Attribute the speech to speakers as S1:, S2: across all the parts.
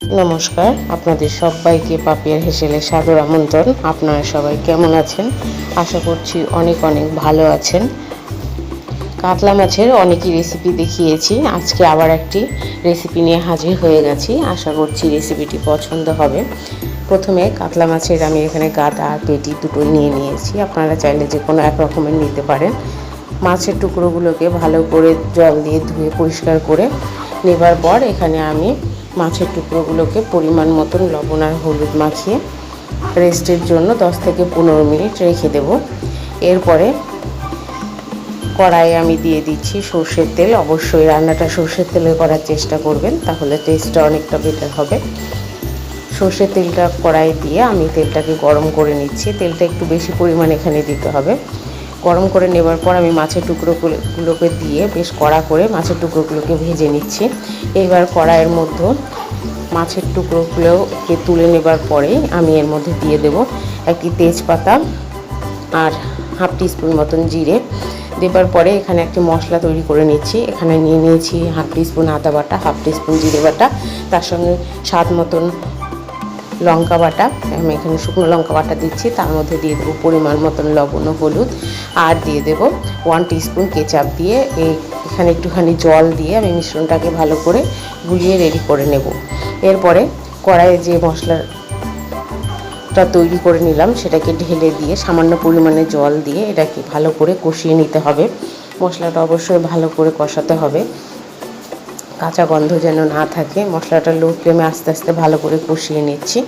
S1: নমস্কার, আপনাদের সবাইকে পাপিয়ার হেসেলে সাদর আমন্ত্রণ। আপনারা সবাই কেমন আছেন? আশা করছি অনেক অনেক ভালো আছেন। কাতলা মাছের অনেকই রেসিপি দেখিয়েছি। আজকে আবার একটি রেসিপি নিয়ে হাজির হয়ে গেছি। আশা করছি রেসিপিটি পছন্দ হবে। প্রথমে কাতলা মাছের আমি এখানে গাদা, পেটি দুটোই নিয়ে নিয়েছি। আপনারা চাইলে যে কোনো এক রকমের নিতে পারেন। মাছের টুকরোগুলোকে ভালো করে জল দিয়ে ধুয়ে পরিষ্কার করে নেবার পর এখানে আমি মাছের টুকরোগুলোকে পরিমাণ মতন লবণ আর হলুদ মাখিয়ে রেস্টের জন্য 10 থেকে পনেরো মিনিট রেখে দেব। এরপরে কড়াইয়ে আমি দিয়ে দিচ্ছি সর্ষের তেল। অবশ্যই রান্নাটা সর্ষের তেলে করার চেষ্টা করবেন, তাহলে টেস্টটা অনেকটা বেটার হবে। সর্ষের তেলটা কড়াই দিয়ে আমি তেলটাকে গরম করে নিচ্ছি। তেলটা একটু বেশি পরিমাণ এখানে দিতে হবে। গরম করে নেবার পর আমি মাছের টুকরোগুলোকে দিয়ে বেশ কড়া করে মাছের টুকরোগুলোকে ভেজে নিচ্ছি। এইবার কড়াইয়ের মধ্যে মাছের টুকরোগুলোকে তুলে নেবার পরে আমি এর মধ্যে দিয়ে দেব একটি তেজপাতা আর হাফ টিস্পুন মতন জিরে। দেবার পরে এখানে একটি মশলা তৈরি করে নিচ্ছি। এখানে নিয়ে নিয়েছি হাফ টিস্পুন আদা বাটা, হাফ টিস্পুন জিরে বাটা। তার সঙ্গে স্বাদ মতন লঙ্কা বাটা। আমি এখানে শুকনো লঙ্কা বাটা দিচ্ছি। তার মধ্যে দিয়ে দেবো পরিমাণ মতন লবণ ও হলুদ। আর দিয়ে দেবো ওয়ান টিস্পুন কেচাপ দিয়ে এই এখানে একটুখানি জল দিয়ে আমি মিশ্রণটাকে ভালো করে গুলিয়ে রেডি করে নেব। এরপরে কড়াইয়ে যে মশলাটা তৈরি করে নিলাম, সেটাকে ঢেলে দিয়ে সামান্য পরিমাণে জল দিয়ে এটাকে ভালো করে কষিয়ে নিতে হবে। মশলাটা অবশ্যই ভালো করে কষাতে হবে। কাঁচা গন্ধ যেন না থাকে, মশলাটা লো ফ্লেমে আস্তে আস্তে ভালো করে কষিয়ে নিচ্ছি।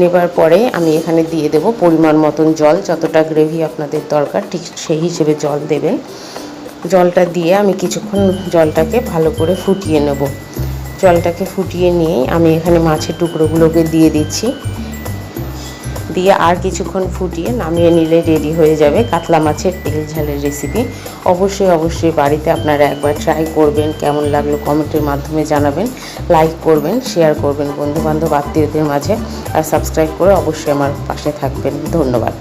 S1: নেবার পরে আমি এখানে দিয়ে দেব পরিমাণ মতন জল, যতটা গ্রেভি আপনাদের দরকার, ঠিক সেই হিসেবে জল দেবেন। জলটা দিয়ে আমি কিছুক্ষণ জলটাকে ভালো করে ফুটিয়ে নেব। জলটাকে ফুটিয়ে নিয়ে আমি এখানে মাছের টুকরোগুলোকে দিয়ে দিচ্ছি। দিয়ে আর কিছুক্ষণ ফুটিয়ে নামিয়ে নিলে রেডি হয়ে যাবে কাতলা মাছের তেল ঝালের রেসিপি অবশ্যই অবশ্যই বাড়িতে আপনারা একবার ট্রাই করবেন, কেমন লাগল কমেন্টের মাধ্যমে জানাবেন লাইক করবেন শেয়ার করবেন বন্ধুবান্ধব, আত্মীয়দের মাঝে, আর সাবস্ক্রাইব করে অবশ্যই আমার পাশে থাকবেন। ধন্যবাদ।